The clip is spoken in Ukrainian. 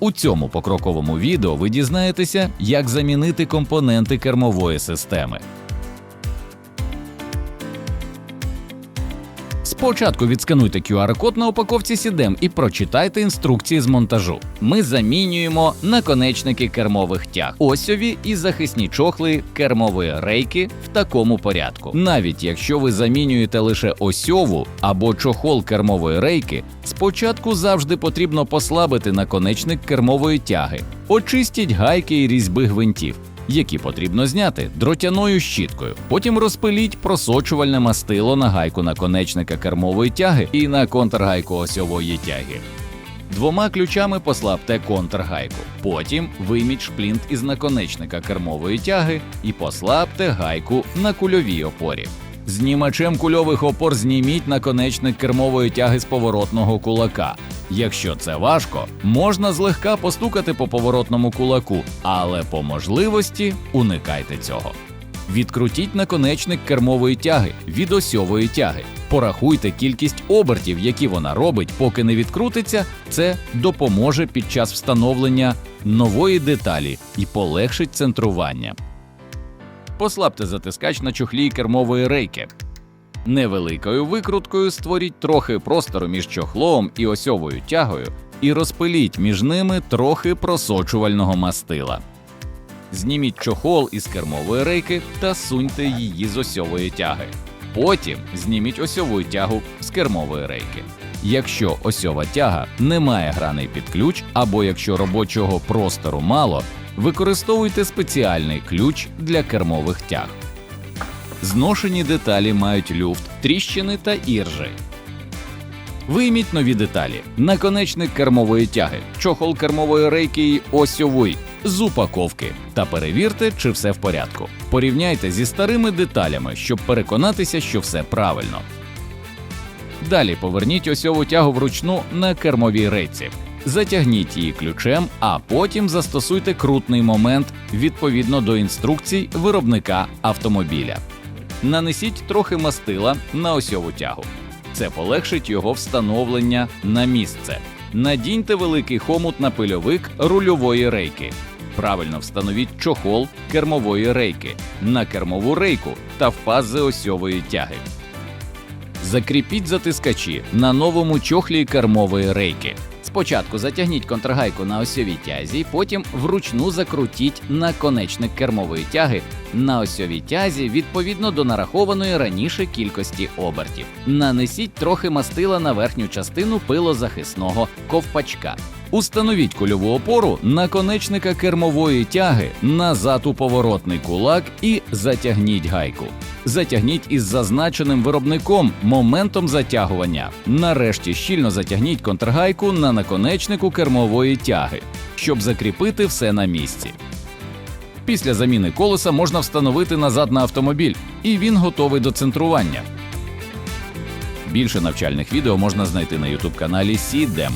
У цьому покроковому відео ви дізнаєтеся, як замінити компоненти кермової системи. Спочатку відскануйте QR-код на упаковці Сідем і прочитайте інструкції з монтажу. Ми замінюємо наконечники кермових тяг, осьові і захисні чохли кермової рейки в такому порядку. Навіть якщо ви замінюєте лише осьову або чохол кермової рейки, спочатку завжди потрібно послабити наконечник кермової тяги, очистіть гайки і різьби гвинтів які потрібно зняти дротяною щіткою. Потім розпиліть просочувальне мастило на гайку наконечника кермової тяги і на контргайку осьової тяги. Двома ключами послабте контргайку. Потім вийміть шплінт із наконечника кермової тяги і послабте гайку на кульовій опорі. Знімачем кульових опор зніміть наконечник кермової тяги з поворотного кулака. Якщо це важко, можна злегка постукати по поворотному кулаку, але по можливості уникайте цього. Відкрутіть наконечник кермової тяги від осьової тяги. Порахуйте кількість обертів, які вона робить, поки не відкрутиться. Це допоможе під час встановлення нової деталі і полегшить центрування. Послабте затискач на чохлі кермової рейки. Невеликою викруткою створіть трохи простору між чохлом і осьовою тягою і розпиліть між ними трохи просочувального мастила. Зніміть чохол із кермової рейки та суньте її з осьової тяги. Потім зніміть осьову тягу з кермової рейки. Якщо осьова тяга не має граней під ключ, або якщо робочого простору мало, використовуйте спеціальний ключ для кермових тяг. Зношені деталі мають люфт, тріщини та іржі. Вийміть нові деталі: наконечник кермової тяги, чохол кермової рейки і осьовий з упаковки та перевірте, чи все в порядку. Порівняйте зі старими деталями, щоб переконатися, що все правильно. Далі поверніть осьову тягу вручну на кермовій рейці. Затягніть її ключем, а потім застосуйте крутний момент відповідно до інструкцій виробника автомобіля. Нанесіть трохи мастила на осьову тягу. Це полегшить його встановлення на місце. Надіньте великий хомут на пильовик рульової рейки. Правильно встановіть чохол кермової рейки на кермову рейку та в пази осьової тяги. Закріпіть затискачі на новому чохлі кермової рейки. Спочатку затягніть контргайку на осьовій тязі, потім вручну закрутіть наконечник кермової тяги на осьовій тязі відповідно до нарахованої раніше кількості обертів. Нанесіть трохи мастила на верхню частину пилозахисного ковпачка. Установіть кульову опору наконечника кермової тяги назад у поворотний кулак і затягніть гайку. Затягніть із зазначеним виробником моментом затягування. Нарешті щільно затягніть контргайку на наконечнику кермової тяги, щоб закріпити все на місці. Після заміни колеса можна встановити назад на автомобіль, і він готовий до центрування. Більше навчальних відео можна знайти на YouTube каналі Сідем.